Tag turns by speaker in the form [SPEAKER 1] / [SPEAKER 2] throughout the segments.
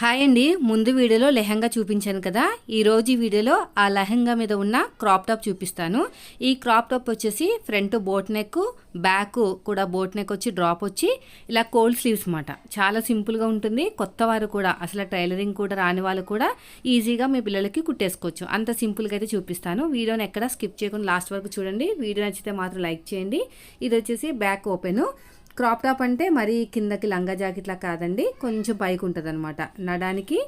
[SPEAKER 1] Hi అండి. ముందు వీడియోలో లెహంగా చూపించాను కదా. ఈరోజు ఈ వీడియోలో ఆ లెహంగా మీద ఉన్న క్రాప్ టాప్ చూపిస్తాను. ఈ క్రాప్ టాప్ వచ్చేసి ఫ్రంట్ బోట్ నెక్ బ్యాక్ కూడా బోట్ నెక్ వచ్చి డ్రాప్ వచ్చి ఇలా కోల్డ్ స్లీవ్స్ అనమాట చాలా సింపుల్గా ఉంటుంది. కొత్త వారు కూడా అసలు టైలరింగ్ కూడా రాని వాళ్ళు కూడా ఈజీగా మీ పిల్లలకి కుట్టేసుకోవచ్చు. అంత సింపుల్గా అయితే చూపిస్తాను. వీడియోని ఎక్కడ స్కిప్ చేయకుండా లాస్ట్ వరకు చూడండి. వీడియో నచ్చితే మాత్రం లైక్ చేయండి. ఇది వచ్చేసి బ్యాక్ ఓపెను. క్రాప్ టాప్ అంటే మరీ కిందకి లంగా జాకెట్లా కాదండి కొంచెం పైకి ఉంటుంది అనమాట నడానికి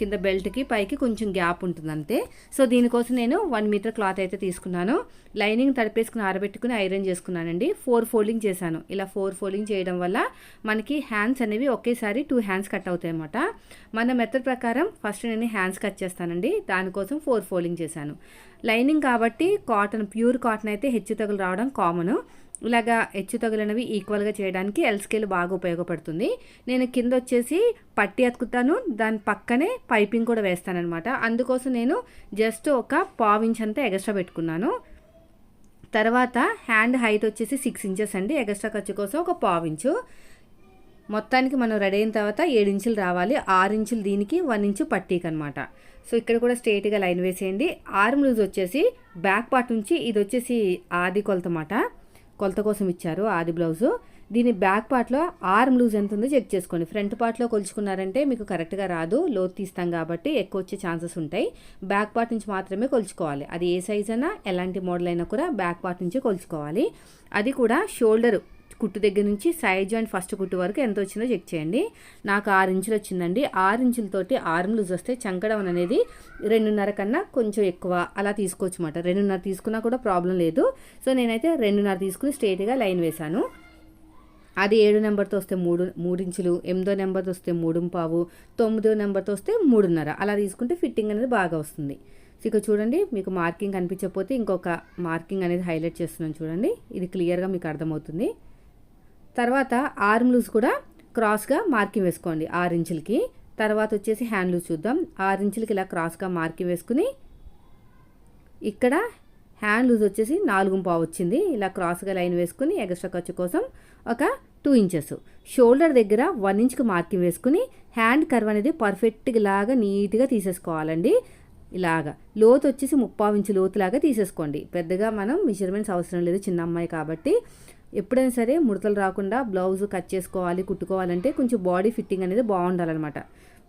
[SPEAKER 1] కింద బెల్ట్కి పైకి కొంచెం గ్యాప్ ఉంటుంది అంతే సో దీనికోసం నేను వన్ మీటర్ క్లాత్ అయితే తీసుకున్నాను. లైనింగ్ తడిపేసుకుని ఆరబెట్టుకుని ఐరన్ చేసుకున్నానండి. ఫోర్ ఫోల్డింగ్ చేశాను. ఇలా ఫోర్ ఫోల్డింగ్ చేయడం వల్ల మనకి హ్యాండ్స్ అనేవి ఒకేసారి టూ హ్యాండ్స్ కట్ అవుతాయి అనమాట మన మెథడ్ ప్రకారం ఫస్ట్ నేను హ్యాండ్స్ కట్ చేస్తానండి. దానికోసం ఫోర్ ఫోల్డింగ్ చేశాను. లైనింగ్ కాబట్టి కాటన్ ప్యూర్ కాటన్ అయితే హెచ్చు తగులు రావడం కామన్. ఇలాగా హెచ్చు తగులనవి ఈక్వల్గా చేయడానికి ఎల్ స్కేల్ బాగా ఉపయోగపడుతుంది. నేను కింద వచ్చేసి పట్టి అతుకుతాను దాని పక్కనే పైపింగ్ కూడా వేస్తానమాట అందుకోసం నేను జస్ట్ ఒక పావించ్ అంతా ఎగస్ట్రా పెట్టుకున్నాను. తర్వాత హ్యాండ్ హైట్ వచ్చేసి సిక్స్ ఇంచెస్ అండి. ఎగస్ట్రా ఖర్చు కోసం ఒక పావించు మొత్తానికి మనం రెడీ అయిన తర్వాత ఏడు ఇంచులు రావాలి. ఆరు ఇంచులు దీనికి వన్ ఇంచు పట్టీకి అనమాట సో ఇక్కడ కూడా స్ట్రైట్గా లైన్ వేసేయండి. ఆర్మ్ లూజ్ వచ్చేసి బ్యాక్ పార్ట్ నుంచి ఇది వచ్చేసి ఆది కొలతమాట. కొలత కోసం ఇచ్చారు ఆది బ్లౌజు. దీని బ్యాక్ పార్ట్లో ఆర్మ్ లూజ్ ఎంత ఉందో చెక్ చేసుకోండి. ఫ్రంట్ పార్ట్లో కొలుచుకున్నారంటే మీకు కరెక్ట్గా రాదు. లోతు తీస్తాం కాబట్టి ఎక్కువ వచ్చే ఛాన్సెస్ ఉంటాయి. బ్యాక్ పార్ట్ నుంచి మాత్రమే కొలుచుకోవాలి. అది ఏ సైజ్ అయినా ఎలాంటి మోడల్ అయినా కూడా బ్యాక్ పార్ట్ నుంచే కొలుచుకోవాలి. అది కూడా షోల్డర్ కుట్టు దగ్గర నుంచి సైడ్ జాయింట్ ఫస్ట్ కుట్టు వరకు ఎంత వచ్చిందో చెక్ చేయండి. నాకు ఆరు ఇంచులు వచ్చిందండి. ఆరు ఇంచులతోటి ఆర్మ్ లూజ్ వస్తే చంకడం అనేది రెండున్నర కన్నా కొంచెం ఎక్కువ అలా తీసుకోవచ్చు అనమాట రెండున్నర తీసుకున్నా కూడా ప్రాబ్లం లేదు. సో నేనైతే రెండున్నర తీసుకుని స్ట్రైట్గా లైన్ వేశాను. అది ఏడు నెంబర్తో వస్తే మూడు మూడు ఇంచులు ఎనిమిదో నెంబర్తో వస్తే మూడు పావు తొమ్మిదో నెంబర్తో వస్తే మూడున్నర. అలా తీసుకుంటే ఫిట్టింగ్ అనేది బాగా వస్తుంది. సో ఇక చూడండి మీకు మార్కింగ్ కనిపించకపోతే ఇంకొక మార్కింగ్ అనేది హైలైట్ చేస్తున్నాను చూడండి. ఇది క్లియర్గా మీకు అర్థమవుతుంది. తర్వాత ఆర్మ్ లూజ్ కూడా క్రాస్గా మార్కింగ్ వేసుకోండి ఆరు ఇంచులకి. తర్వాత వచ్చేసి హ్యాండ్ లూజ్ చూద్దాం. ఆరు ఇంచులకి ఇలా క్రాస్గా మార్కింగ్ వేసుకుని ఇక్కడ హ్యాండ్ లూజ్ వచ్చేసి నాలుగు పావు వచ్చింది. ఇలా క్రాస్గా లైన్ వేసుకుని ఎగస్ట్రా ఖర్చు కోసం ఒక టూ ఇంచెస్. షోల్డర్ దగ్గర వన్ ఇంచ్కి మార్కింగ్ వేసుకుని హ్యాండ్ కర్వ్ అనేది పర్ఫెక్ట్గా లాగా నీట్గా తీసేసుకోవాలండి. ఇలాగా లోతు వచ్చేసి ముప్పావు ఇంచు లోతులాగా తీసేసుకోండి. పెద్దగా మనం మెజర్మెంట్స్ అవసరం లేదు చిన్న అమ్మాయి కాబట్టి. ఎప్పుడైనా సరే ముడతలు రాకుండా బ్లౌజ్ కట్ చేసుకోవాలి కుట్టుకోవాలంటే కొంచెం బాడీ ఫిట్టింగ్ అనేది బాగుండాలన్నమాట.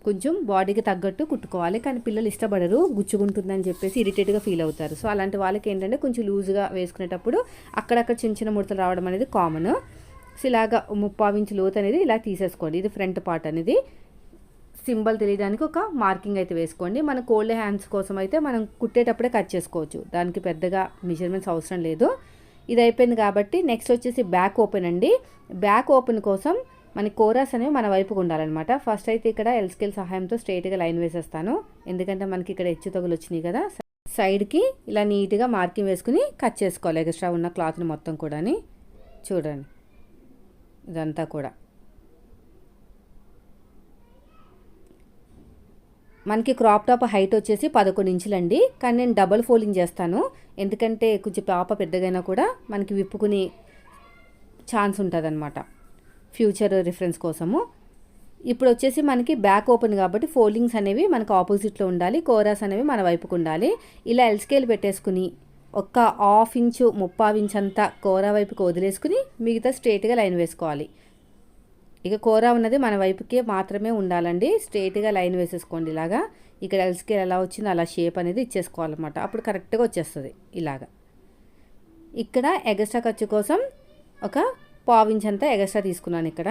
[SPEAKER 1] కొంచెం బాడీకి తగ్గట్టు కుట్టుకోవాలి. కానీ పిల్లలు ఇష్టపడరు గుచ్చుకుంటుందని చెప్పేసి ఇరిటేట్గా ఫీల్ అవుతారు. సో అలాంటి వాళ్ళకి ఏంటంటే కొంచెం లూజ్గా వేసుకునేటప్పుడు అక్కడక్కడ చిన్న చిన్న ముడతలు రావడం అనేది కామన్. సో ఇలాగా ముప్పావు లోతు అనేది ఇలా తీసేసుకోండి. ఇది ఫ్రంట్ పార్ట్ అనేది. సింబల్ తెలియడానికి ఒక మార్కింగ్ అయితే వేసుకోండి. మన కోల్డ్ హ్యాండ్స్ కోసం అయితే మనం కుట్టేటప్పుడే కట్ చేసుకోవచ్చు. దానికి పెద్దగా మెజర్మెంట్స్ అవసరం లేదు. ఇది అయిపోయింది కాబట్టి నెక్స్ట్ వచ్చేసి బ్యాక్ ఓపెన్ అండి. బ్యాక్ ఓపెన్ కోసం మన కోరాస్ అనేవి మన వైపుకు ఉండాలన్నమాట. ఫస్ట్ అయితే ఇక్కడ ఎల్స్కేల్ సహాయంతో స్ట్రైట్గా లైన్ వేసేస్తాను. ఎందుకంటే మనకి ఇక్కడ హెచ్చు తగులు వచ్చినాయి కదా. సైడ్కి ఇలా నీట్గా మార్కింగ్ వేసుకుని కట్ చేసుకోవాలి ఎక్స్ట్రా ఉన్న క్లాత్ని మొత్తం కూడాని. చూడండి. ఇదంతా కూడా. మనకి క్రాప్ టాప్ హైట్ వచ్చేసి పదకొండు ఇంచులండి కానీ నేను డబల్ ఫోల్డింగ్ చేస్తాను. ఎందుకంటే కొంచెం పాప పెద్దగైనా కూడా మనకి విప్పుకునే ఛాన్స్ ఉంటుంది అనమాట ఫ్యూచర్ రిఫరెన్స్ కోసము. ఇప్పుడు వచ్చేసి మనకి బ్యాక్ ఓపెన్ కాబట్టి ఫోల్డింగ్స్ అనేవి మనకు ఆపోజిట్లో ఉండాలి కోరాస్ అనేవి మన వైపుకు ఉండాలి. ఇలా ఎల్స్కేల్ పెట్టేసుకుని ఒక్క హాఫ్ ఇంచు ముప్పావు ఇంచ్ అంతా కోరా వైపుకి వదిలేసుకుని మిగతా స్ట్రేట్గా లైన్ వేసుకోవాలి. ఇక కూర ఉన్నది మన వైపుకే మాత్రమే ఉండాలండి. స్ట్రేట్గా లైన్ వేసేసుకోండి ఇలాగా. ఇక్కడ ఎల్స్కేల్ ఎలా వచ్చిందో అలా షేప్ అనేది ఇచ్చేసుకోవాలన్నమాట. అప్పుడు కరెక్ట్గా వచ్చేస్తుంది ఇలాగా. ఇక్కడ ఎగస్ట్రా ఖర్చు కోసం ఒక పావించ్ అంతా ఎగస్ట్రా తీసుకున్నాను ఇక్కడ.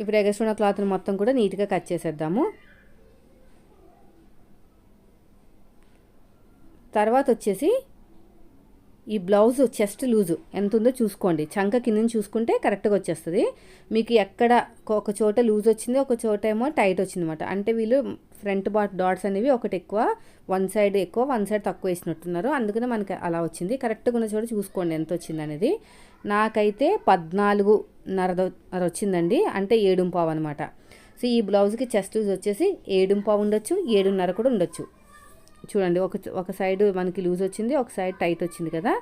[SPEAKER 1] ఇప్పుడు ఎగస్ట్రా ఉన్న క్లాత్ని మొత్తం కూడా నీట్గా కట్ చేసేద్దాము. తర్వాత వచ్చేసి ఈ బ్లౌజ్ చెస్ట్ లూజు. ఎంత ఉందో చూసుకోండి. చంక కింద చూసుకుంటే కరెక్ట్గా వచ్చేస్తుంది. మీకు ఎక్కడ ఒక చోట లూజ్ వచ్చింది ఒక చోట ఏమో టైట్ వచ్చింది అనమాట అంటే వీళ్ళు ఫ్రంట్ బాట్ డాట్స్ అనేవి ఒకటి ఎక్కువ వన్ సైడ్ ఎక్కువ వన్ సైడ్ తక్కువ వేసినట్టున్నారు. అందుకనే మనకి అలా వచ్చింది. కరెక్ట్గా ఉన్న చోట చూసుకోండి ఎంత వచ్చింది అనేది. నాకైతే పద్నాలుగున్నర వచ్చిందండి. అంటే ఏడుంపావు అనమాట సో ఈ బ్లౌజ్కి చెస్ట్ లూజ్ వచ్చేసి ఏడుంపావు ఉండొచ్చు ఏడున్నర కూడా ఉండొచ్చు. చూడండి ఒక ఒక సైడ్ మనకి లూజ్ వచ్చింది ఒక సైడ్ టైట్ వచ్చింది కదా.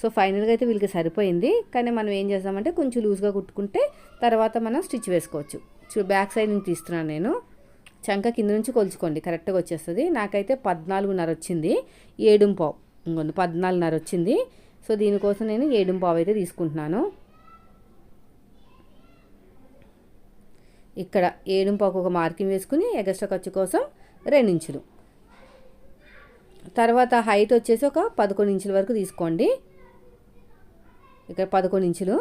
[SPEAKER 1] సో ఫైనల్గా అయితే వీళ్ళకి సరిపోయింది. కానీ మనం ఏం చేస్తామంటే కొంచెం లూజ్గా కుట్టుకుంటే తర్వాత మనం స్టిచ్ వేసుకోవచ్చు. చూ బ్యాక్ సైడ్ నుంచి తీస్తున్నాను నేను. చంక కింద నుంచి కొలుచుకోండి కరెక్ట్గా వచ్చేస్తుంది. నాకైతే పద్నాలుగున్నర వచ్చింది. ఏడుంపావు ఇంకొంది పద్నాలుగున్నర వచ్చింది. సో దీనికోసం నేను ఏడుంపావు అయితే తీసుకుంటున్నాను. ఇక్కడ ఏడుంపాకు ఒక మార్కింగ్ వేసుకుని ఎగస్ట్రా ఖర్చు కోసం రెండించులు. తర్వాత హైట్ వచ్చేసి ఒక పదకొండు ఇంచుల వరకు తీసుకోండి. ఇక్కడ పదకొండు ఇంచులు.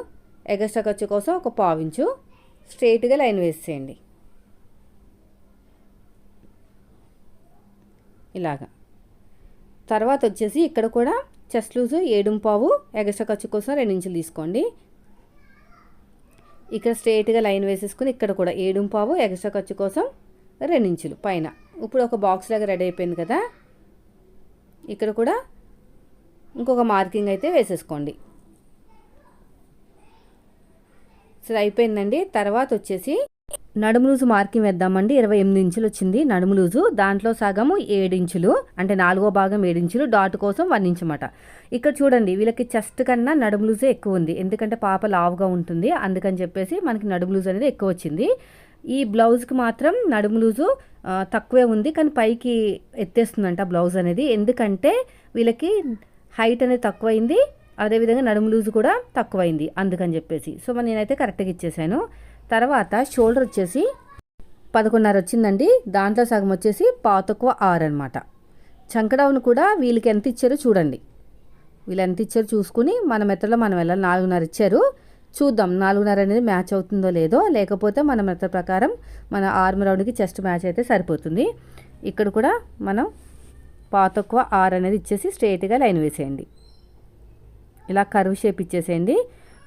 [SPEAKER 1] ఎగస్ట్రా ఖర్చు కోసం ఒక పావించు స్ట్రైట్గా లైన్ వేసేయండి. ఇలాగా. తర్వాత వచ్చేసి ఇక్కడ కూడా చెస్ట్ లూజు ఏడుంపావు ఎగస్ట్రా ఖర్చు కోసం రెండు ఇంచులు తీసుకోండి. ఇక్కడ స్ట్రైట్గా లైన్ వేసేసుకుని ఇక్కడ కూడా ఏడుంపావు ఎగస్ట్రా ఖర్చు కోసం రెండు ఇంచులు పైన. ఇప్పుడు ఒక బాక్స్ లాగా రెడీ అయిపోయింది కదా. ఇక్కడ కూడా ఇంకొక మార్కింగ్ అయితే వేసేసుకోండి. సరే అయిపోయిందండి. తర్వాత వచ్చేసి నడుము లూజు మార్కింగ్ వేద్దామండి. ఇరవై ఎనిమిది ఇంచులు వచ్చింది నడుము లూజు. దాంట్లో సగము ఏడు ఇంచులు అంటే నాలుగో భాగం ఏడు ఇంచులు డాట్ కోసం వన్ ఇంచమాట ఇక్కడ చూడండి వీళ్ళకి చెస్ట్ కన్నా నడుము లూజే ఎక్కువ ఉంది. ఎందుకంటే పాప లావుగా ఉంటుంది. అందుకని చెప్పేసి మనకి నడుము లూజ్ అనేది ఎక్కువ వచ్చింది. ఈ బ్లౌజ్కి మాత్రం నడుము లూజు తక్కువే ఉంది. కానీ పైకి ఎత్తేస్తుందంట బ్లౌజ్ అనేది. ఎందుకంటే వీళ్ళకి హైట్ అనేది తక్కువైంది. అదేవిధంగా నడుము లూజు కూడా తక్కువైంది అందుకని చెప్పేసి. సో మరి నేనైతే కరెక్ట్గా ఇచ్చేసాను. తర్వాత షోల్డర్ వచ్చేసి పదకొండున్నర వచ్చిందండి. దాంట్లో సగం వచ్చేసి పాతక్కువ ఆరు అనమాట చంకడౌన్ కూడా వీళ్ళకి ఎంత ఇచ్చారో చూడండి. వీళ్ళు ఎంత ఇచ్చారో చూసుకుని మన మెత్తలో మనం వెళ్ళాలి. నాలుగున్నర ఇచ్చారు. చూద్దాం. నాలుగున్నర అనేది మ్యాచ్ అవుతుందో లేదో లేకపోతే మన మెత్త ప్రకారం మన ఆర్మ్ రౌండ్కి చెస్ట్ మ్యాచ్ అయితే సరిపోతుంది. ఇక్కడ కూడా మనం పాతక్కువ ఆర్ అనేది ఇచ్చేసి స్ట్రైట్గా లైన్ వేసేయండి. ఇలా కర్వ్ షేప్ ఇచ్చేసేయండి.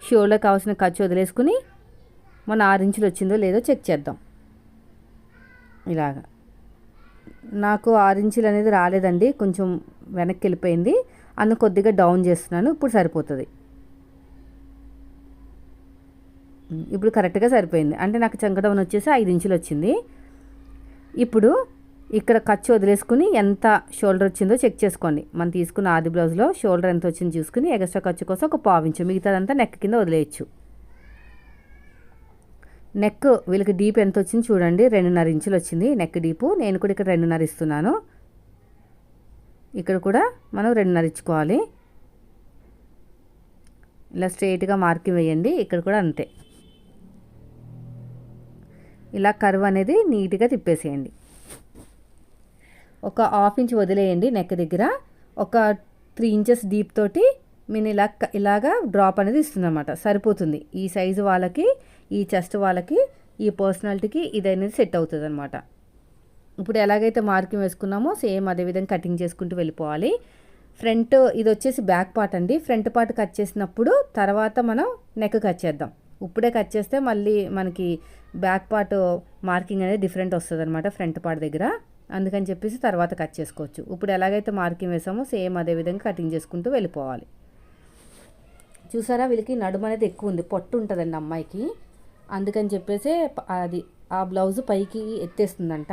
[SPEAKER 1] షోలో కావాల్సిన ఖర్చు వదిలేసుకుని మన ఆరు ఇంచులు వచ్చిందో లేదో చెక్ చేద్దాం. ఇలాగా. నాకు ఆరు ఇంచులు అనేది రాలేదండి కొంచెం వెనక్కి వెళ్ళిపోయింది. అందుకు కొద్దిగా డౌన్ చేస్తున్నాను ఇప్పుడు సరిపోతుంది. ఇప్పుడు కరెక్ట్గా సరిపోయింది. అంటే నాకు చంకడౌన్ వచ్చేసి ఐదు ఇంచులు వచ్చింది. ఇప్పుడు ఇక్కడ ఖర్చు వదిలేసుకుని ఎంత షోల్డర్ వచ్చిందో చెక్ చేసుకోండి. మనం తీసుకున్న ఆది బ్లౌజ్లో షోల్డర్ ఎంత వచ్చిందో చూసుకుని ఎక్స్ట్రా ఖర్చు కోసం ఒక పావించు మిగతాదంతా నెక్ కింద వదిలేయచ్చు. నెక్ వీళ్ళకి డీప్ ఎంత వచ్చింది చూడండి. రెండున్నర ఇంచులు వచ్చింది నెక్ డీపు. నేను కూడా ఇక్కడ రెండున్నర ఇస్తున్నాను. ఇక్కడ కూడా మనం రెండున్నర ఇచ్చుకోవాలి. ఇలా స్ట్రైట్గా మార్కింగ్ వేయండి. ఇక్కడ కూడా అంతే. ఇలా కర్వ్ అనేది నీట్గా తిప్పేసేయండి. ఒక హాఫ్ ఇంచ్ వదిలేయండి నెక్ దగ్గర. ఒక త్రీ ఇంచెస్ డీప్ తోటి నేను ఇలా ఇలాగా డ్రాప్ అనేది ఇస్తుందన్నమాట. సరిపోతుంది. ఈ సైజు వాళ్ళకి ఈ చెస్ట్ వాళ్ళకి ఈ పర్సనాలిటీకి ఇది అనేది సెట్ అవుతుంది అనమాట ఇప్పుడు ఎలాగైతే మార్కింగ్ వేసుకున్నామో సేమ్ అదేవిధంగా కటింగ్ చేసుకుంటూ వెళ్ళిపోవాలి. ఫ్రంట్ ఇది వచ్చేసి బ్యాక్ పార్ట్ అండి. ఫ్రంట్ పార్ట్ కట్ చేసినప్పుడు తర్వాత మనం నెక్ కట్ చేద్దాం. ఇప్పుడే కట్ చేస్తే మళ్ళీ మనకి బ్యాక్ పార్ట్ మార్కింగ్ అనేది డిఫరెంట్ వస్తుంది అనమాట ఫ్రంట్ పార్ట్ దగ్గర. అందుకని చెప్పేసి తర్వాత కట్ చేసుకోవచ్చు. ఇప్పుడు ఎలాగైతే మార్కింగ్ వేసామో సేమ్ అదే విధంగా కటింగ్ చేసుకుంటూ వెళ్ళిపోవాలి. చూసారా వీళ్ళకి నడుము అనేది ఎక్కువ ఉంది పొట్టు ఉంటుందండి అమ్మాయికి. అందుకని చెప్పేసి అది ఆ బ్లౌజ్ పైకి ఎత్తేస్తుందంట.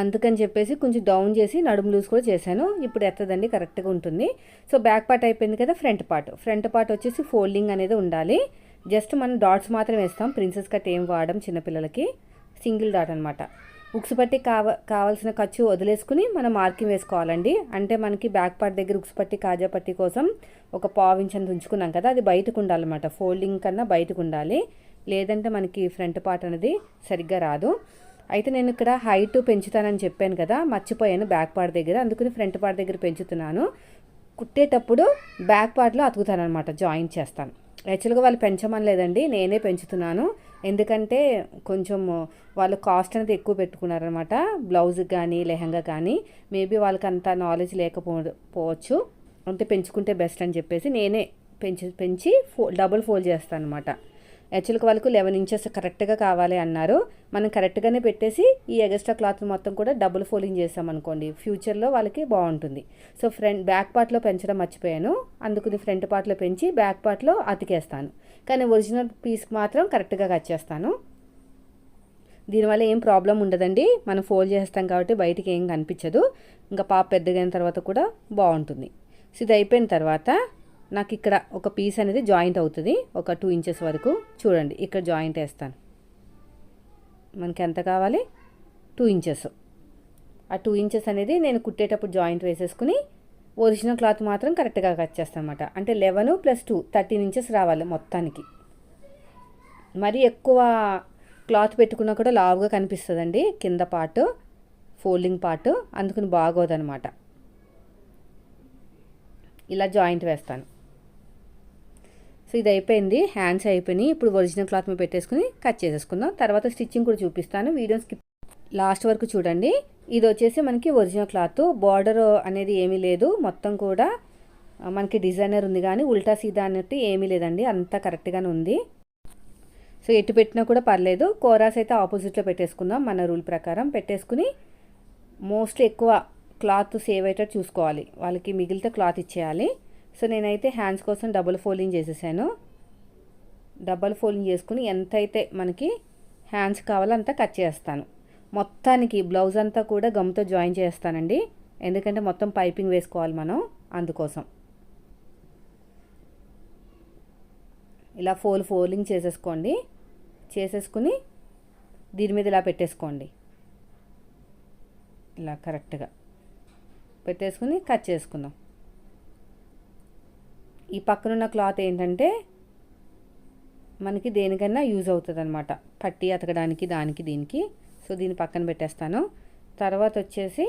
[SPEAKER 1] అందుకని చెప్పేసి కొంచెం డౌన్ చేసి నడుము లూజ్ కూడా చేశాను. ఇప్పుడు ఎత్తదండి కరెక్ట్గా ఉంటుంది. సో బ్యాక్ పార్ట్ అయిపోయింది కదా ఫ్రంట్ పార్ట్. ఫ్రంట్ పార్ట్ వచ్చేసి ఫోల్డింగ్ అనేది ఉండాలి. జస్ట్ మనం డాట్స్ మాత్రం వేస్తాం. ప్రిన్సెస్ కట్ ఏం వాడడం చిన్నపిల్లలకి సింగిల్ డాట్ అనమాట ఉక్స్ పట్టి కావ కావాల్సిన ఖర్చు వదిలేసుకుని మనం మార్కింగ్ వేసుకోవాలండి. అంటే మనకి బ్యాక్ పార్ట్ దగ్గర ఉక్స్ పట్టి కాజా పట్టి కోసం ఒక పావించ్ అని ఉంచుకున్నాం కదా అది బయటకు ఉండాలన్నమాట ఫోల్డింగ్ కన్నా బయటకు ఉండాలి లేదంటే మనకి ఫ్రంట్ పార్ట్ అనేది సరిగ్గా రాదు. అయితే నేను ఇక్కడ హైట్ పెంచుతానని చెప్పాను కదా మర్చిపోయాను బ్యాక్ పార్ట్ దగ్గర. అందుకని ఫ్రంట్ పార్ట్ దగ్గర పెంచుతున్నాను. కుట్టేటప్పుడు బ్యాక్ పార్ట్లో అతుకుతాను అనమాట జాయిన్ చేస్తాను. యాక్చువల్గా వాళ్ళు పెంచమని లేదండి నేనే పెంచుతున్నాను. ఎందుకంటే కొంచెం వాళ్ళు కాస్ట్ అనేది ఎక్కువ పెట్టుకున్నారనమాట బ్లౌజ్ కానీ లెహంగా కానీ. మేబీ వాళ్ళకి అంత నాలెడ్జ్ లేకపోవచ్చు అంటే పెంచుకుంటే బెస్ట్ అని చెప్పేసి నేనే పెంచి పెంచి ఫో డబుల్ ఫోల్డ్ చేస్తాను అనమాట యాక్చువల్గా వాళ్ళకు లెవెన్ ఇంచెస్ కరెక్ట్గా కావాలి అన్నారు. మనం కరెక్ట్గానే పెట్టేసి ఈ ఎగస్ట్రా క్లాత్ మొత్తం కూడా డబుల్ ఫోల్డింగ్ చేసామనుకోండి ఫ్యూచర్లో వాళ్ళకి బాగుంటుంది. సో ఫ్రంట్ బ్యాక్ పార్ట్లో పెంచడం మర్చిపోయాను. అందుకు ఫ్రంట్ పార్ట్లో పెంచి బ్యాక్ పార్ట్లో అతికేస్తాను. కానీ ఒరిజినల్ పీస్కి మాత్రం కరెక్ట్గా కట్ చేస్తాను. దీనివల్ల ఏం ప్రాబ్లం ఉండదండి. మనం ఫోల్డ్ చేస్తాం కాబట్టి బయటికి ఏం కనిపించదు. ఇంకా పాప పెద్దగైన తర్వాత కూడా బాగుంటుంది. సో ఇది అయిపోయిన తర్వాత నాకు ఇక్కడ ఒక పీస్ అనేది జాయింట్ అవుతుంది. ఒక టూ ఇంచెస్ వరకు. చూడండి ఇక్కడ జాయింట్ వేస్తాను. మనకి ఎంత కావాలి? టూ ఇంచెస్ ఆ టూ ఇంచెస్ అనేది నేను కుట్టేటప్పుడు జాయింట్ వేసేసుకుని ఒరిజినల్ క్లాత్ మాత్రం కరెక్ట్గా కట్ చేస్తాను అనమాట అంటే eleven plus two thirteen inches రావాలి మొత్తానికి. మరి ఎక్కువ క్లాత్ పెట్టుకున్నా కూడా లావుగా కనిపిస్తుందండి. కింద పార్ట్ ఫోల్డింగ్ పార్ట్ అందుకని బాగోదనమాట. ఇలా జాయింట్ వేస్తాను. సో ఇది అయిపోయింది హ్యాండ్స్ అయిపోయినాయి. ఇప్పుడు ఒరిజినల్ క్లాత్ మీద పెట్టేసుకుని కట్ చేసేసుకుందాం. తర్వాత స్టిచ్చింగ్ కూడా చూపిస్తాను. వీడియో స్కిప్ లాస్ట్ వరకు చూడండి. ఇది వచ్చేసి మనకి ఒరిజినల్ క్లాత్ బార్డర్ అనేది ఏమీ లేదు. మొత్తం కూడా మనకి డిజైనర్ ఉంది కానీ ఉల్టా సీదా అన్నట్టు ఏమీ లేదండి. అంతా కరెక్ట్గానే ఉంది. సో ఎటు పెట్టినా కూడా పర్లేదు. కోరాస్ అయితే ఆపోజిట్లో పెట్టేసుకుందాం మన రూల్ ప్రకారం. పెట్టేసుకుని మోస్ట్లీ ఎక్కువ క్లాత్ సేవ్ అయ్యేటట్టు చూసుకోవాలి. వాళ్ళకి మిగిలితే క్లాత్ ఇచ్చేయాలి. సో నేనైతే హ్యాండ్స్ కోసం డబుల్ ఫోల్డింగ్ చేసేసాను. డబల్ ఫోల్డింగ్ చేసుకుని ఎంతైతే మనకి హ్యాండ్స్ కావాలో అంతా కట్ చేస్తాను. మొత్తానికి బ్లౌజ్ అంతా కూడా గమ్తో జాయిన్ చేస్తానండి. ఎందుకంటే మొత్తం పైపింగ్ వేసుకోవాలి మనం అందుకోసం. ఇలా ఫోల్ ఫోల్డింగ్ చేసేసుకోండి. చేసేసుకుని దీని మీద ఇలా పెట్టేసుకోండి. ఇలా కరెక్ట్గా పెట్టేసుకుని కట్ చేసుకుందాం. ఈ పక్కనున్న క్లాత్ ఏంటంటే మనకి దేనికైనా యూజ్ అవుతుంది అనమాట పట్టి అతకడానికి దానికి దీనికి. సో దీన్ని పక్కన పెట్టేస్తాను. తర్వాత వచ్చేసి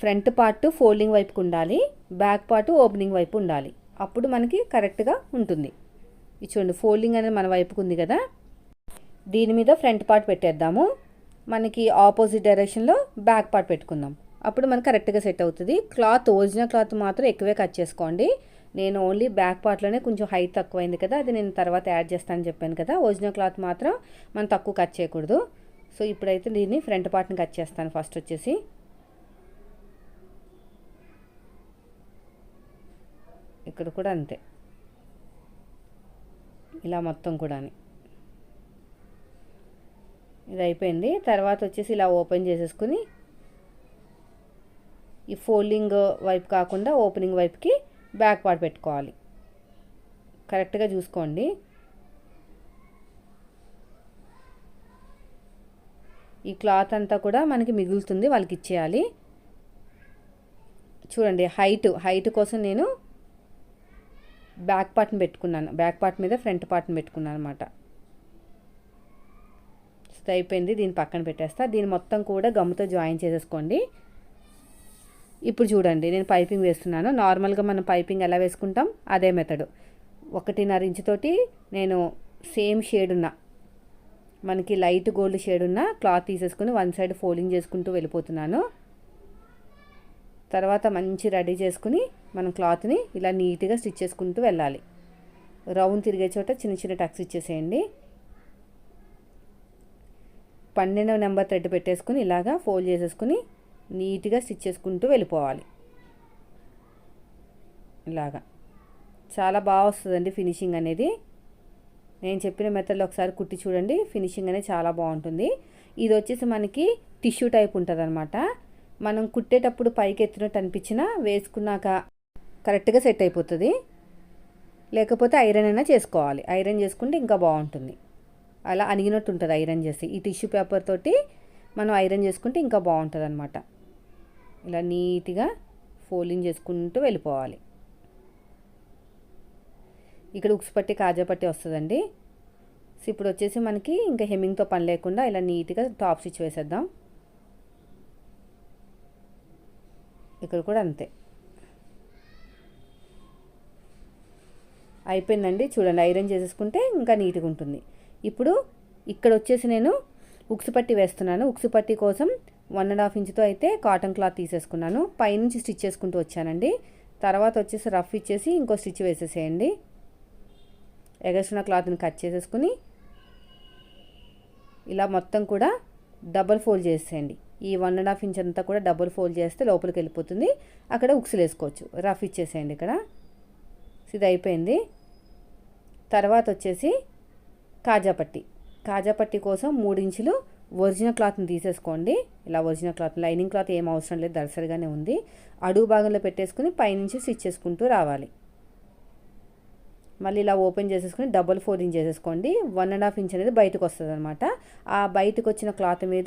[SPEAKER 1] ఫ్రంట్ పార్ట్ ఫోల్డింగ్ వైపుకు ఉండాలి. బ్యాక్ పార్ట్ ఓపెనింగ్ వైపు ఉండాలి. అప్పుడు మనకి కరెక్ట్గా ఉంటుంది. ఇది చూడండి ఫోల్డింగ్ అనేది మన వైపుకు ఉంది కదా. దీని మీద ఫ్రంట్ పార్ట్ పెట్టేద్దాము. మనకి ఆపోజిట్ డైరెక్షన్లో బ్యాక్ పార్ట్ పెట్టుకుందాం. అప్పుడు మనకు కరెక్ట్గా సెట్ అవుతుంది. క్లాత్ ఒరిజినల్ క్లాత్ మాత్రం ఎక్కువే కట్ చేసుకోండి. నేను ఓన్లీ బ్యాక్ పార్ట్లోనే కొంచెం హైట్ తక్కువైంది కదా అది నేను తర్వాత యాడ్ చేస్తానని చెప్పాను కదా ఒరిజినల్ క్లాత్ మాత్రం మనం తక్కువ కట్ చేయకూడదు. సో ఇప్పుడైతే దీన్ని ఫ్రంట్ పార్ట్ని కట్ చేస్తాను ఫస్ట్ వచ్చేసి. ఇక్కడ కూడా అంతే. ఇలా మొత్తం కూడా ఇది అయిపోయింది. తర్వాత వచ్చేసి ఇలా ఓపెన్ చేసేసుకుని ఈ ఫోల్డింగ్ వైపు కాకుండా ఓపెనింగ్ వైపుకి బ్యాక్ పార్ట్ పెట్టుకోవాలి. కరెక్ట్గా చూసుకోండి. ఈ క్లాత్ అంతా కూడా మనకి మిగులుతుంది వాళ్ళకి ఇచ్చేయాలి. చూడండి హైట్ హైట్ కోసం నేను బ్యాక్ పార్ట్ని పెట్టుకున్నాను. బ్యాక్ పార్ట్ మీద ఫ్రంట్ పార్ట్ని పెట్టుకున్నాను అనమాట అయిపోయింది. దీన్ని పక్కన పెట్టేస్తా. దీన్ని మొత్తం కూడా గమ్ముతో జాయిన్ చేసేసుకోండి. ఇప్పుడు చూడండి నేను పైపింగ్ వేస్తున్నాను. నార్మల్గా మనం పైపింగ్ ఎలా వేసుకుంటాం? అదే మెథడు ఒకటిన్నర ఇంచుతోటి నేను సేమ్ షేడ్ ఉన్న మనకి లైట్ గోల్డ్ షేడ్ ఉన్న క్లాత్ తీసేసుకుని వన్ సైడ్ ఫోల్డింగ్ చేసుకుంటూ వెళ్ళిపోతున్నాను. తర్వాత మంచి రెడీ చేసుకుని మనం క్లాత్ని ఇలా నీట్గా స్టిచ్ చేసుకుంటూ వెళ్ళాలి. రౌండ్ తిరిగే చోట చిన్న చిన్న టక్స్ ఇచ్చేసేయండి. పన్నెండవ నెంబర్ థ్రెడ్ పెట్టేసుకుని ఇలాగా ఫోల్డ్ చేసేసుకుని నీట్గా స్టిచ్ చేసుకుంటూ వెళ్ళిపోవాలి. ఇలాగా. చాలా బాగా వస్తుందండి ఫినిషింగ్ అనేది. నేను చెప్పిన మెథడ్లో ఒకసారి కుట్టి చూడండి. ఫినిషింగ్ అనేది చాలా బాగుంటుంది. ఇది వచ్చేసి మనకి టిష్యూ టైప్ ఉంటుంది అనమాట మనం కుట్టేటప్పుడు పైకి ఎత్తినట్టు అనిపించినా వేసుకున్నాక కరెక్ట్గా సెట్ అయిపోతుంది. లేకపోతే ఐరన్ అయినా చేసుకోవాలి. ఐరన్ చేసుకుంటే ఇంకా బాగుంటుంది. అలా అనిగినట్టు ఉంటుంది ఐరన్ చేసి. ఈ టిష్యూ పేపర్ తోటి మనం ఐరన్ చేసుకుంటే ఇంకా బాగుంటుంది అనమాట ఇలా నీట్గా ఫోల్డింగ్ చేసుకుంటూ వెళ్ళిపోవాలి. ఇక్కడ ఉక్స్ పట్టి కాజా పట్టి వస్తుందండి. సో ఇప్పుడు వచ్చేసి మనకి ఇంకా హెమ్మింగ్తో పని లేకుండా ఇలా నీట్గా టాప్ స్టిచ్ వేసేద్దాం. ఇక్కడ కూడా అంతే. అయిపోయిందండి. చూడండి ఐరన్ చేసేసుకుంటే ఇంకా నీట్గా ఉంటుంది. ఇప్పుడు ఇక్కడ వచ్చేసి నేను ఉక్సు పట్టి వేస్తున్నాను. ఉక్సు పట్టి కోసం వన్ అండ్ హాఫ్ ఇంచుతో అయితే కాటన్ క్లాత్ తీసేసుకున్నాను. పైనుంచి స్టిచ్ చేసుకుంటూ వచ్చానండి. తర్వాత వచ్చేసి రఫ్ ఇచ్చేసి ఇంకో స్టిచ్ వేసేసేయండి. ఎగస్ట్రున్న క్లాత్ని కట్ చేసేసుకుని ఇలా మొత్తం కూడా డబల్ ఫోల్డ్ చేసేయండి. ఈ వన్ అండ్ హాఫ్ ఇంచ్ అంతా కూడా డబుల్ ఫోల్డ్ చేస్తే లోపలికి వెళ్ళిపోతుంది. అక్కడ ఉక్సులు వేసుకోవచ్చు. రఫ్ ఇచ్చేసేయండి ఇక్కడ. ఇది అయిపోయింది. తర్వాత వచ్చేసి కాజాపట్టి కాజాపట్టి కోసం మూడు ఇంచులు ఒరిజినల్ క్లాత్ని తీసేసుకోండి. ఇలా ఒరిజినల్ క్లాత్ లైనింగ్ క్లాత్ ఏం అవసరం లేదు దర్సరిగానే ఉంది. అడుగు భాగంలో పెట్టేసుకుని పైనుంచి స్టిచ్ చేసుకుంటూ రావాలి. మళ్ళీ ఇలా ఓపెన్ చేసేసుకుని ఫోర్ ఫోల్డింగ్ చేసేసుకోండి. వన్ అండ్ హాఫ్ ఇంచ్ అనేది బయటకు వస్తుంది అనమాట ఆ బయటకు వచ్చిన క్లాత్ మీద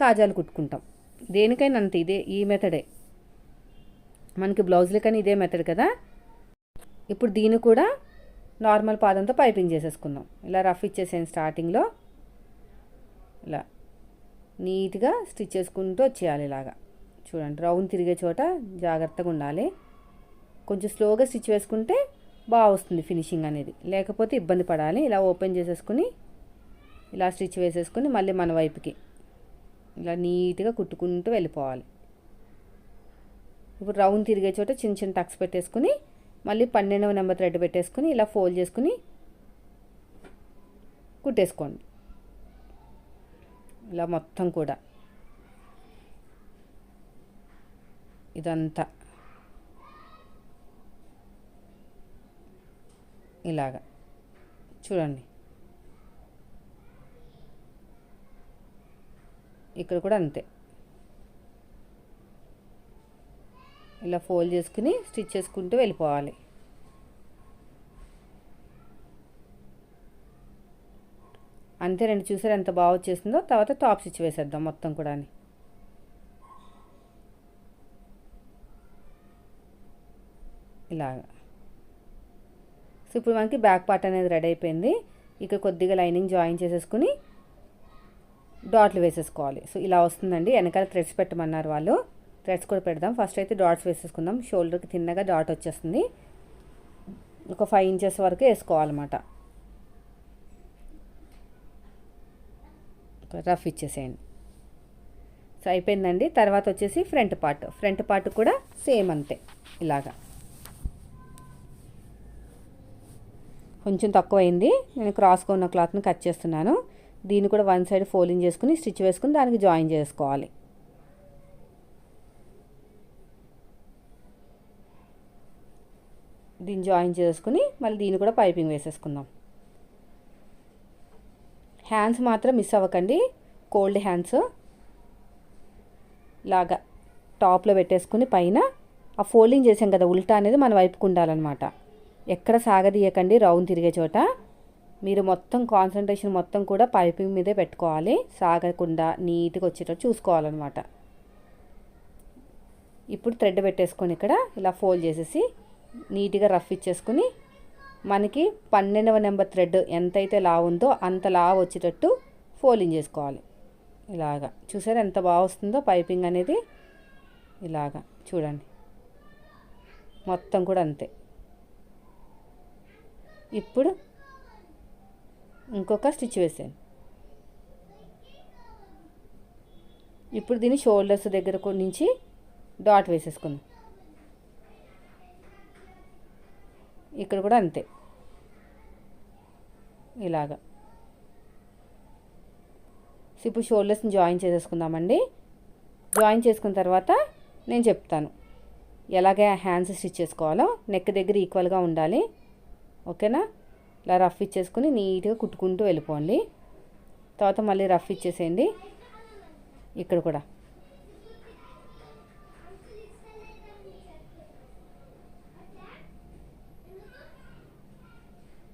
[SPEAKER 1] కాజాలు కుట్టుకుంటాం. దేనికైనా అంతే ఇదే ఈ మెథడే. మనకి బ్లౌజులకైనా ఇదే మెథడ్ కదా. ఇప్పుడు దీన్ని కూడా నార్మల్ పాదంతో పైపింగ్ చేసేసుకుందాం. ఇలా రఫ్ ఇచ్చేసాను స్టార్టింగ్లో. ఇలా. నీట్గా స్టిచ్ చేసుకుంటూ వచ్చేయాలి ఇలాగా. చూడండి రౌండ్ తిరిగే చోట జాగ్రత్తగా ఉండాలి. కొంచెం స్లోగా స్టిచ్ వేసుకుంటే బాగా వస్తుంది ఫినిషింగ్ అనేది. లేకపోతే ఇబ్బంది పడాలి. ఇలా ఓపెన్ చేసేసుకుని ఇలా స్టిచ్ వేసేసుకుని మళ్ళీ మన వైపుకి ఇలా నీట్గా కుట్టుకుంటూ వెళ్ళిపోవాలి. ఇప్పుడు రౌండ్ తిరిగే చోట చిన్న చిన్న టక్స్ పెట్టేసుకుని మళ్ళీ పన్నెండవ నెంబర్ థ్రెడ్ పెట్టేసుకుని ఇలా ఫోల్డ్ చేసుకుని కుట్టేసుకోండి. ఇలా మొత్తం కూడా. ఇదంతా. ఇలాగా. చూడండి. ఇక్కడ కూడా అంతే. ఇలా ఫోల్డ్ చేసుకుని స్టిచ్ చేసుకుంటూ వెళ్ళిపోవాలి. అంతే రెండు చూసారు ఎంత బాగా వచ్చేసిందో తర్వాత టాప్ స్టిచ్ వేసేద్దాం మొత్తం కూడా ఇలాగా. సో ఇప్పుడు మనకి బ్యాక్ పార్ట్ అనేది రెడీ అయిపోయింది. ఇక్కడ కొద్దిగా లైనింగ్ జాయిన్ చేసేసుకుని డాట్లు వేసేసుకోవాలి. సో ఇలా వస్తుందండి. వెనకాల థ్రెడ్స్ పెట్టమన్నారు వాళ్ళు. థ్రెడ్స్ కూడా పెడదాం. ఫస్ట్ అయితే డాట్స్ వేసేసుకుందాం. షోల్డర్కి తిన్నగా డాట్ వచ్చేస్తుంది. ఒక ఫైవ్ ఇంచెస్ వరకు వేసుకోవాలన్నమాట. రఫ్ ఇచ్చేసేయండి. సో అయిపోయిందండి. తర్వాత వచ్చేసి ఫ్రంట్ పార్ట్. ఫ్రంట్ పార్ట్ కూడా సేమ్ అంతే. ఇలాగా. కొంచెం తక్కువ అయింది నేను క్రాస్గా ఉన్న క్లాత్ని కట్ చేస్తున్నాను. దీన్ని కూడా వన్ సైడ్ ఫోల్డింగ్ చేసుకుని స్టిచ్ వేసుకుని దానికి జాయిన్ చేసుకోవాలి. దీన్ని జాయిన్ చేసుకుని మళ్ళీ దీన్ని కూడా పైపింగ్ వేసేసుకుందాం. హ్యాండ్స్ మాత్రం మిస్ అవ్వకండి. Cold hands. లాగా టాప్లో పెట్టేసుకుని పైన ఆ ఫోల్డింగ్ చేసాం కదా ఉల్టా అనేది మన వైపుకు ఉండాలన్నమాట. ఎక్కడ సాగదీయకండి రౌండ్ తిరిగే చోట. మీరు మొత్తం కాన్సన్ట్రేషన్ మొత్తం కూడా పైపింగ్ మీదే పెట్టుకోవాలి. సాగకుండా నీట్గా వచ్చేటట్టు చూసుకోవాలన్నమాట. ఇప్పుడు థ్రెడ్ పెట్టేసుకొని ఇక్కడ ఇలా ఫోల్డ్ చేసేసి నీట్గా రఫ్ ఇచ్చేసుకుని మనకి పన్నెండవ నెంబర్ థ్రెడ్ ఎంతైతే లా ఉందో అంత లా వచ్చేటట్టు ఫోల్డింగ్ చేసుకోవాలి. ఇలాగా. చూసారు ఎంత బాగా వస్తుందో? పైపింగ్ అనేది ఇలాగా. చూడండి. మొత్తం కూడా అంతే. ఇప్పుడు ఇంకొక స్టిచ్ వేసాను ఇప్పుడు దీన్ని షోల్డర్స్ దగ్గర నుంచి డాట్ వేసేసుకుందాం. ఇక్కడ కూడా అంతే. ఇలాగ. సో ఇప్పుడు షోల్డర్స్ని జాయిన్ చేసేసుకుందామండి. జాయిన్ చేసుకున్న తర్వాత నేను చెప్తాను. ఎలాగే హ్యాండ్స్ స్టిచ్ చేసుకోవాలో నెక్ దగ్గర ఈక్వల్గా ఉండాలి. ఓకేనా? ఇలా రఫ్ ఇచ్చేసుకుని నీట్గా కుట్టుకుంటూ వెళ్ళిపోండి. తర్వాత మళ్ళీ రఫ్ ఇచ్చేసేయండి. ఇక్కడ కూడా.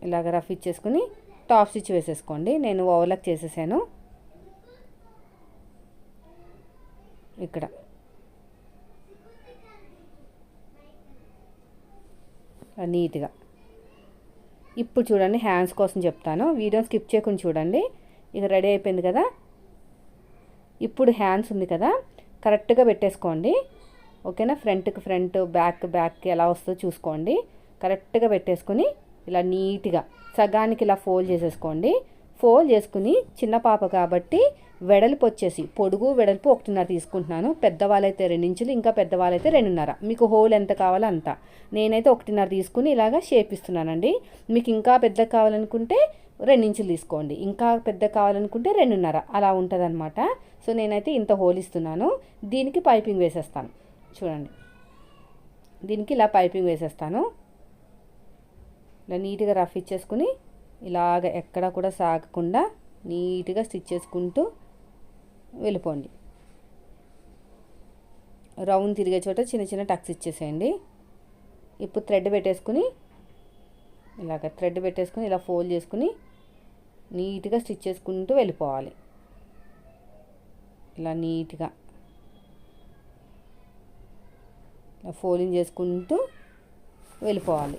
[SPEAKER 1] ఇలాగ రఫ్ ఇచ్చేసుకుని టాప్ స్టిచ్ వేసేసుకోండి. నేను ఓవర్లాక్ చేసేసాను. ఇక్కడ. నీట్గా. ఇప్పుడు చూడండి హ్యాండ్స్ కోసం చెప్తాను. వీడియో స్కిప్ చేయకుండా చూడండి. ఇక రెడీ అయిపోయింది కదా? ఇప్పుడు హ్యాండ్స్ ఉంది కదా? కరెక్ట్గా పెట్టేసుకోండి. ఓకేనా? ఫ్రంట్కి ఫ్రంట్ బ్యాక్ బ్యాక్ ఎలా వస్తుందో చూసుకోండి. కరెక్ట్గా పెట్టేసుకొని ఇలా నీట్గా సగానికి ఇలా ఫోల్డ్ చేసేసుకోండి. ఫోల్డ్ చేసుకుని చిన్న పాప కాబట్టి వెడల్పు వచ్చేసి పొడుగు వెడల్పు ఒకటిన్నర తీసుకుంటున్నాను. పెద్దవాళ్ళైతే రెండించులు ఇంకా పెద్దవాళ్ళైతే రెండున్నర. మీకు హోల్ ఎంత కావాలో అంత. నేనైతే ఒకటిన్నర తీసుకుని ఇలాగా షేప్ ఇస్తున్నానండి మీకు ఇంకా పెద్ద కావాలనుకుంటే రెండించులు తీసుకోండి. ఇంకా పెద్ద కావాలనుకుంటే రెండున్నర. అలా ఉంటుందన్నమాట. సో నేనైతే ఇంత హోల్ ఇస్తున్నాను. దీనికి పైపింగ్ వేసేస్తాను. చూడండి. దీనికి ఇలా పైపింగ్ వేసేస్తాను. ఇలా నీట్గా రఫ్ ఇచ్చేసుకుని ఇలాగ ఎక్కడ కూడా సాగకుండా నీట్గా స్టిచ్ చేసుకుంటూ వెళ్ళిపోండి. రౌండ్ తిరిగే చోట చిన్న చిన్న టక్స్ ఇచ్చేసేయండి. ఇప్పుడు థ్రెడ్ పెట్టేసుకుని ఇలాగ థ్రెడ్ పెట్టేసుకుని ఇలా ఫోల్డ్ చేసుకుని నీట్గా స్టిచ్ చేసుకుంటూ వెళ్ళిపోవాలి. ఇలా నీట్గా. ఇలా ఫోల్డింగ్ చేసుకుంటూ వెళ్ళిపోవాలి.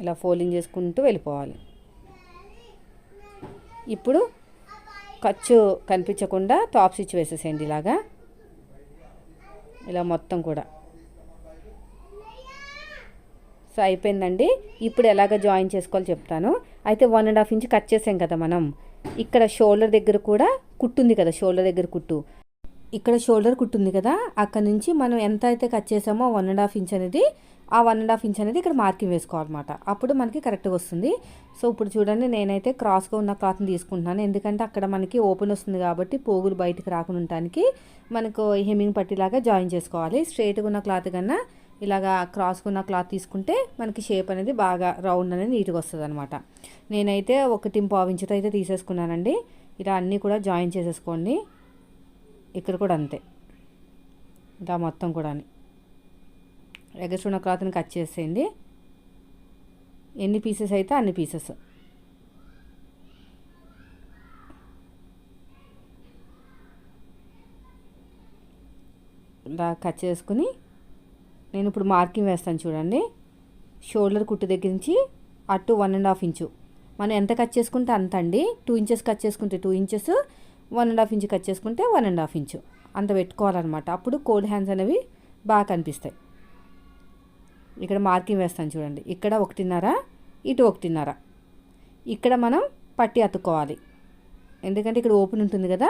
[SPEAKER 1] ఇలా ఫోల్డింగ్ చేసుకుంటూ వెళ్ళిపోవాలి. ఇప్పుడు ఖర్చు కనిపించకుండా టాప్ స్టిచ్ వేసేసేయండి ఇలాగా. ఇలా మొత్తం కూడా. సో అయిపోయిందండి. ఇప్పుడు ఎలాగ జాయిన్ చేసుకోవాలో చెప్తాను. అయితే one and half inch cut చేసాం కదా మనం. ఇక్కడ షోల్డర్ దగ్గర కూడా కుట్టుంది కదా షోల్డర్ దగ్గర కుట్టు. ఇక్కడ షోల్డర్ కుట్టుంది కదా అక్కడ నుంచి మనం ఎంత అయితే కట్ చేసామో వన్ అండ్ హాఫ్ ఇంచ్ అనేది ఆ వన్ అండ్ హాఫ్ ఇంచ్ అనేది ఇక్కడ మార్కింగ్ వేసుకోవాలన్నమాట. అప్పుడు మనకి కరెక్ట్గా వస్తుంది. సో ఇప్పుడు చూడండి నేనైతే క్రాస్గా ఉన్న క్లాత్ని తీసుకుంటున్నాను. ఎందుకంటే అక్కడ మనకి ఓపెన్ వస్తుంది కాబట్టి పోగులు బయటకు రాకుండా ఉండటానికి మనకు హెమ్మింగ్ పట్టిలాగా జాయిన్ చేసుకోవాలి. స్ట్రైట్గా ఉన్న క్లాత్ కన్నా ఇలాగా క్రాస్గా ఉన్న క్లాత్ తీసుకుంటే మనకి షేప్ అనేది బాగా రౌండ్ అనేది నీట్గా వస్తుంది అనమాట నేనైతే ఒకటి పావు ఇంచుతో అయితే తీసేసుకున్నానండి. ఇలా అన్నీ కూడా జాయిన్ చేసేసుకోండి. ఇక్కడ కూడా అంతే. ఇలా మొత్తం కూడా ఎగస్ట్ క్లాత్ని కట్ చేసేయండి. ఎన్ని పీసెస్ అయితే అన్ని పీసెస్. ఇలా కట్ చేసుకుని నేను ఇప్పుడు మార్కింగ్ వేస్తాను చూడండి. షోల్డర్ కుట్టు దగ్గర నుంచి అటు వన్ అండ్ హాఫ్ ఇంచు. మనం ఎంత కట్ చేసుకుంటే అంత అండి. టూ ఇంచెస్ కట్ చేసుకుంటే two inches one and half inch cut చేసుకుంటే వన్ అండ్ హాఫ్ ఇంచు. అంత పెట్టుకోవాలన్నమాట. అప్పుడు కోల్డ్ హ్యాండ్స్ అనేవి బాగా కనిపిస్తాయి. ఇక్కడ మార్కింగ్ వేస్తాను చూడండి. ఇక్కడ ఒకటిన్నర ఇటు ఒకటిన్నర. ఇక్కడ మనం పట్టి అతుక్కోవాలి. ఎందుకంటే ఇక్కడ ఓపెన్ ఉంటుంది కదా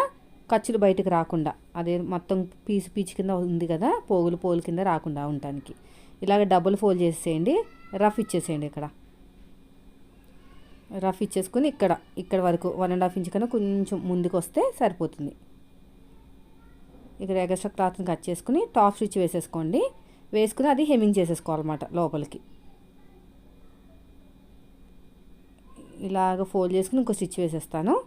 [SPEAKER 1] ఖర్చులు బయటకు రాకుండా. అదే మొత్తం పీచు పీచు కింద ఉంది కదా పోగులు పోలు కింద రాకుండా ఉండటానికి. ఇలాగ డబుల్ ఫోల్డ్ చేసేయండి. రఫ్ ఇచ్చేసేయండి ఇక్కడ. రఫ్ ఇచ్చేసుకుని ఇక్కడ ఇక్కడ వరకు వన్ అండ్ హాఫ్ ఇంచ్ కన్నా కొంచెం ముందుకు వస్తే సరిపోతుంది. ఇక్కడ ఎగస్ట్రా క్లాత్ని కట్ చేసుకుని టాప్ స్టిచ్ వేసేసుకోండి. వేసుకుని అది హెమ్మింగ్ చేసేసుకోవాలన్నమాట లోపలికి. ఇలాగ ఫోల్డ్ చేసుకుని ఇంకో స్టిచ్ వేసేస్తాను.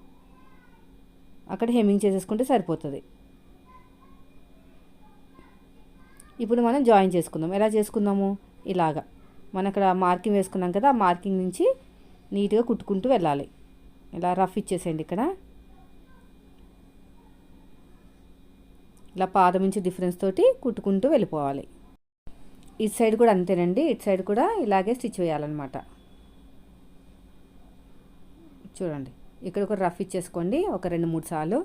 [SPEAKER 1] అక్కడ హెమ్మింగ్ చేసేసుకుంటే సరిపోతుంది. ఇప్పుడు మనం జాయిన్ చేసుకుందాం. ఎలా చేసుకుందాము? ఇలాగా. మనం అక్కడ మార్కింగ్ వేసుకున్నాం కదా ఆ మార్కింగ్ నుంచి నీట్గా కుట్టుకుంటూ వెళ్ళాలి. ఇలా రఫ్ ఇచ్చేసేయండి ఇక్కడ. ఇలా పాదం నుంచి డిఫరెన్స్ తోటి కుట్టుకుంటూ వెళ్ళిపోవాలి. ఇటు సైడ్ కూడా అంతేనండి. ఇటు సైడ్ కూడా ఇలాగే స్టిచ్ వేయాలన్నమాట. చూడండి. ఇక్కడ ఒక రఫ్ ఇచ్చేసుకోండి. ఒక రెండు మూడు సార్లు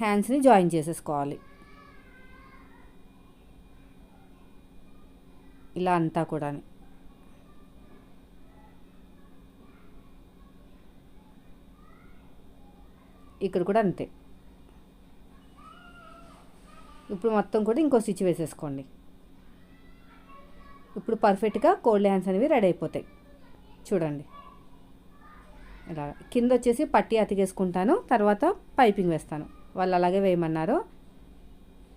[SPEAKER 1] హ్యాండ్స్ని జాయిన్ చేసేసుకోవాలి. ఇలా అంతా కూడా ఇక్కడ కూడా అంతే. ఇప్పుడు మొత్తం కూడా ఇంకో స్టిచ్ వేసేసుకోండి. ఇప్పుడు పర్ఫెక్ట్గా కోల్డ్ హ్యాండ్స్ అనేవి రెడీ అయిపోతాయి. చూడండి. ఇలా కింద వచ్చేసి పట్టి అతికేసుకుంటాను తర్వాత పైపింగ్ వేస్తాను. వాళ్ళు అలాగే వేయమన్నారు.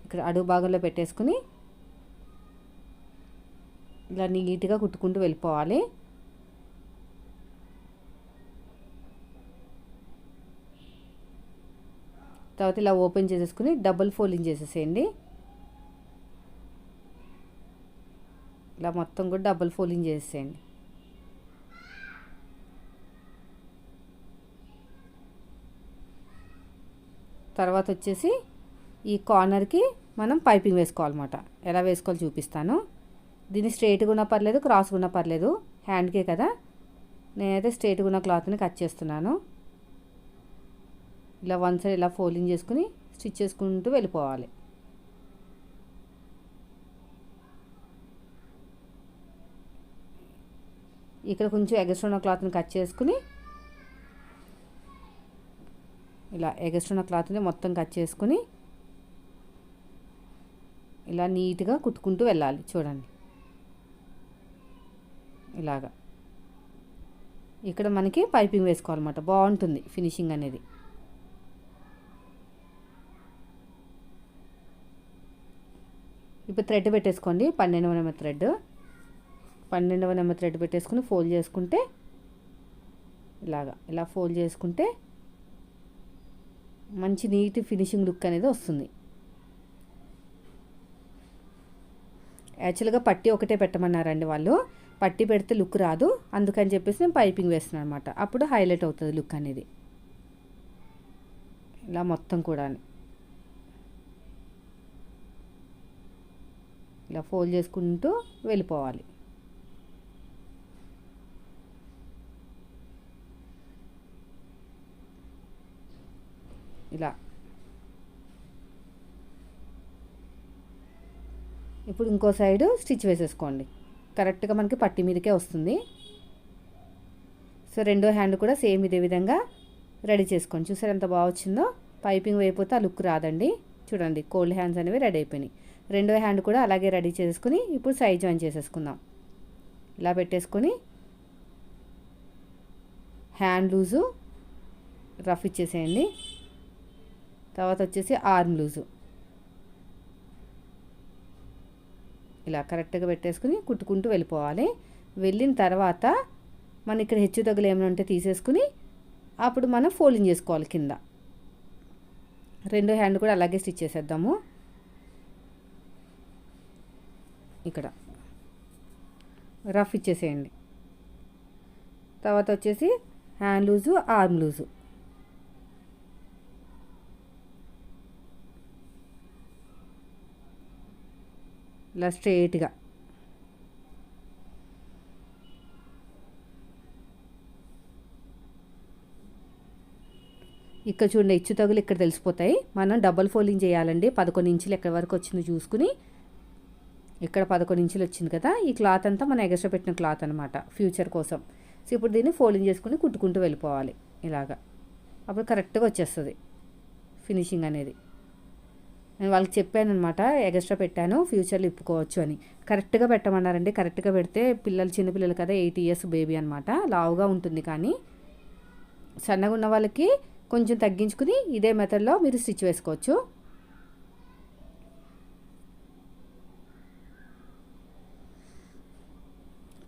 [SPEAKER 1] ఇక్కడ అడుగు భాగంలో పెట్టేసుకుని ఇలా నీట్గా కుట్టుకుంటూ వెళ్ళిపోవాలి. తర్వాత ఇలా ఓపెన్ చేసేసుకుని డబుల్ ఫోల్డింగ్ చేసేసేయండి. ఇలా మొత్తం కూడా డబుల్ ఫోలింగ్ చేసేయండి. తర్వాత వచ్చేసి ఈ కార్నర్కి మనం పైపింగ్ వేసుకోవాలన్నమాట. ఎలా వేసుకోవాలో చూపిస్తాను. దీన్ని స్ట్రైట్గా ఉన్నా పర్లేదు క్రాస్గా ఉన్నా పర్లేదు. హ్యాండ్కే కదా. నేనైతే స్ట్రైట్గా ఉన్న క్లాత్ని కట్ చేస్తున్నాను. ఇలా వన్ సైడ్ ఇలా ఫోల్డింగ్ చేసుకుని స్టిచ్ చేసుకుంటూ వెళ్ళిపోవాలి. ఇక్కడ కొంచెం ఎగస్ట్రా ఉన్న క్లాత్ని కట్ చేసుకుని ఇలా ఎగస్ట్రున్న క్లాత్ని మొత్తం కట్ చేసుకుని ఇలా నీట్గా కుట్టుకుంటూ వెళ్ళాలి. చూడండి. ఇలాగా. ఇక్కడ మనకి పైపింగ్ వేసుకోవాలన్నమాట. బాగుంటుంది ఫినిషింగ్ అనేది. ఇప్పుడు థ్రెడ్ పెట్టేసుకోండి. పన్నెండు నెంబర్ థ్రెడ్ పన్నెండవ నెంబర్ థ్రెడ్ పెట్టేసుకుని ఫోల్డ్ చేసుకుంటే ఇలాగా ఇలా ఫోల్డ్ చేసుకుంటే మంచి నీట్ ఫినిషింగ్ లుక్ అనేది వస్తుంది. యాక్చువల్గా పట్టి ఒకటే పెట్టమన్నారండి వాళ్ళు. పట్టి పెడితే లుక్ రాదు. అందుకని చెప్పేసి నేను పైపింగ్ వేస్తున్నాను అనమాట అప్పుడు హైలైట్ అవుతుంది లుక్ అనేది. ఇలా మొత్తం కూడా ఇలా ఫోల్డ్ చేసుకుంటూ వెళ్ళిపోవాలి. ఇలా. ఇప్పుడు ఇంకో సైడు స్టిచ్ వేసేసుకోండి. కరెక్ట్గా మనకి పట్టి మీదకే వస్తుంది. సో రెండో హ్యాండ్ కూడా సేమ్ ఇదే విధంగా రెడీ చేసుకోండి. చూసారు ఎంత బాగా వచ్చిందో? పైపింగ్ అయిపోతే ఆ లుక్ రాదండి. చూడండి కోల్డ్ హ్యాండ్స్ అనేవి రెడీ అయిపోయినాయి. రెండో హ్యాండ్ కూడా అలాగే రెడీ చేసుకుని ఇప్పుడు సైజ్ జాయిన్ చేసేసుకుందాం. ఇలా పెట్టేసుకొని హ్యాండ్ లూజు రఫ్ ఇచ్చేసేయండి. తర్వాత వచ్చేసి ఆర్మ్ లూజు ఇలా కరెక్ట్గా పెట్టేసుకుని కుట్టుకుంటూ వెళ్ళిపోవాలి. వెళ్ళిన తర్వాత మన ఇక్కడ హెచ్చు తగ్గులు ఏమైనా ఉంటే తీసేసుకుని అప్పుడు మనం ఫోల్డింగ్ చేసుకోవాలి కింద. రెండో హ్యాండ్ కూడా అలాగే స్టిచ్ చేసేద్దాము. ఇక్కడ. రఫ్ ఇచ్చేసేయండి. తర్వాత వచ్చేసి హ్యాండ్ లూజు ఆర్మ్ లూజు. ఇలా స్ట్రైట్గా ఇక్కడ చూడండి హెచ్చు తగులు ఇక్కడ తెలిసిపోతాయి. మనం డబల్ ఫోల్డింగ్ చేయాలండి. పదకొండు ఇంచులు ఎక్కడి వరకు వచ్చిందో చూసుకుని. ఇక్కడ పదకొండు ఇంచులు వచ్చింది కదా ఈ క్లాత్ అంతా మనం ఎగస్ట్రా పెట్టిన క్లాత్ అనమాట ఫ్యూచర్ కోసం. సో ఇప్పుడు దీన్ని ఫోల్డింగ్ చేసుకుని కుట్టుకుంటూ వెళ్ళిపోవాలి ఇలాగా. అప్పుడు కరెక్ట్గా వచ్చేస్తుంది ఫినిషింగ్ అనేది. నేను వాళ్ళకి చెప్పాను అనమాట ఎగస్ట్రా పెట్టాను ఫ్యూచర్లో ఇప్పుకోవచ్చు అని. కరెక్ట్గా పెట్టమన్నారండి. కరెక్ట్గా పెడితే పిల్లలు చిన్నపిల్లలు కదా ఎయిట్ ఇయర్స్ బేబీ అనమాట లావుగా ఉంటుంది కానీ సన్నగా ఉన్న వాళ్ళకి కొంచెం తగ్గించుకుని ఇదే మెథడ్లో మీరు స్టిచ్ వేసుకోవచ్చు.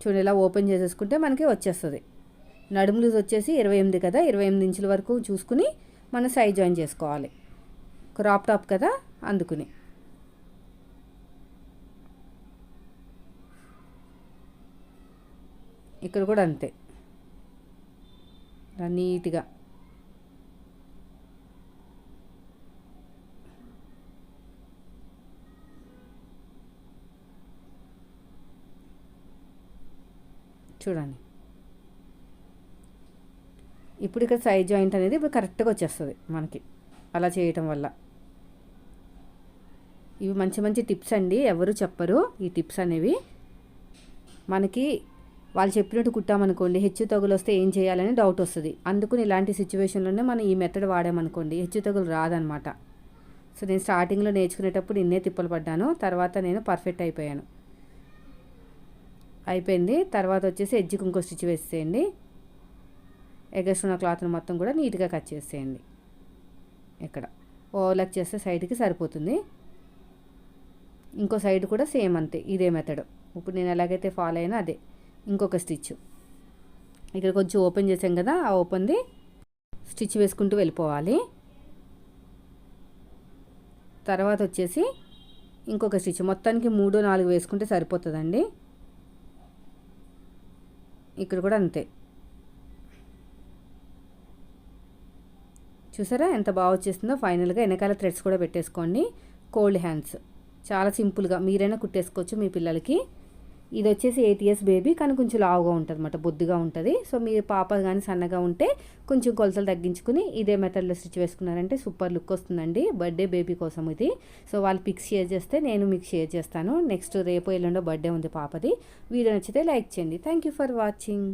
[SPEAKER 1] చూడండి ఇలా ఓపెన్ చేసేసుకుంటే మనకి వచ్చేస్తుంది. నడుము లూజ్ వచ్చేసి ఇరవై ఎనిమిది కదా ఇరవై ఎనిమిది ఇంచుల వరకు చూసుకుని మనం సైజ్ జాయిన్ చేసుకోవాలి. క్రాప్ టాప్ కదా అందుకుని. ఇక్కడ కూడా అంతే. నీట్గా. చూడండి. ఇప్పుడు ఇక్కడ సైడ్ జాయింట్ అనేది ఇప్పుడు కరెక్ట్గా వచ్చేస్తుంది మనకి. అలా చేయటం వల్ల. ఇవి మంచి మంచి టిప్స్ అండి ఎవరు చెప్పరు ఈ టిప్స్ అనేవి. మనకి వాళ్ళు చెప్పినట్టు కుట్టామనుకోండి హెచ్చు తగులు వస్తే ఏం చేయాలని డౌట్ వస్తుంది. అందుకని ఇలాంటి సిచ్యువేషన్లోనే మనం ఈ మెథడ్ వాడామనుకోండి హెచ్చు తగులు రాదనమాట. సో నేను స్టార్టింగ్లో నేర్చుకునేటప్పుడు ఇన్నే తిప్పలు పడ్డాను తర్వాత నేను పర్ఫెక్ట్ అయిపోయాను. అయిపోయింది తర్వాత వచ్చేసి ఎడ్జ్కి ఇంకో స్టిచ్ వేసేయండి. ఎగస్ట్రున్న క్లాత్ని మొత్తం కూడా నీట్గా కట్ చేసేయండి. ఇక్కడ ఓవర్లాక్ చేస్తే సైడ్కి సరిపోతుంది. ఇంకో సైడ్ కూడా సేమ్ అంతే ఇదే మెథడ్ ఇప్పుడు నేను ఎలాగైతే ఫాలో అయినా అదే ఇంకొక స్టిచ్ ఇక్కడ కొంచెం ఓపెన్ చేసాం కదా ఆ ఓపెన్ది స్టిచ్ వేసుకుంటూ వెళ్ళిపోవాలి. తర్వాత వచ్చేసి ఇంకొక స్టిచ్ మొత్తానికి మూడు నాలుగు వేసుకుంటే సరిపోతుందండి. ఇక్కడ కూడా అంతే. చూసారా ఎంత బాగా వచ్చేస్తుందో? ఫైనల్గా వెనకాల థ్రెడ్స్ కూడా పెట్టేసుకోండి. కోల్డ్ హ్యాండ్స్ చాలా సింపుల్గా మీరైనా కుట్టేసుకోవచ్చు మీ పిల్లలకి. ఇది వచ్చేసి ఎయిట్ ఇయర్స్ బేబీ కానీ కొంచెం లావుగా ఉంటుంది అనమాట బొద్దుగా ఉంటుంది. సో మీ పాప కానీ సన్నగా ఉంటే కొంచెం కొలతలు తగ్గించుకుని ఇదే మెథడ్లో స్టిచ్ వేసుకున్నారంటే సూపర్ లుక్ వస్తుందండి. బర్త్డే బేబీ కోసం ఇది. సో వాళ్ళు పిక్స్ షేర్ చేస్తే నేను మీకు షేర్ చేస్తాను. నెక్స్ట్ రేపు ఎల్లుండో బర్త్డే ఉంది పాపది. వీడియో నచ్చితే లైక్ చేయండి. Thank you for watching.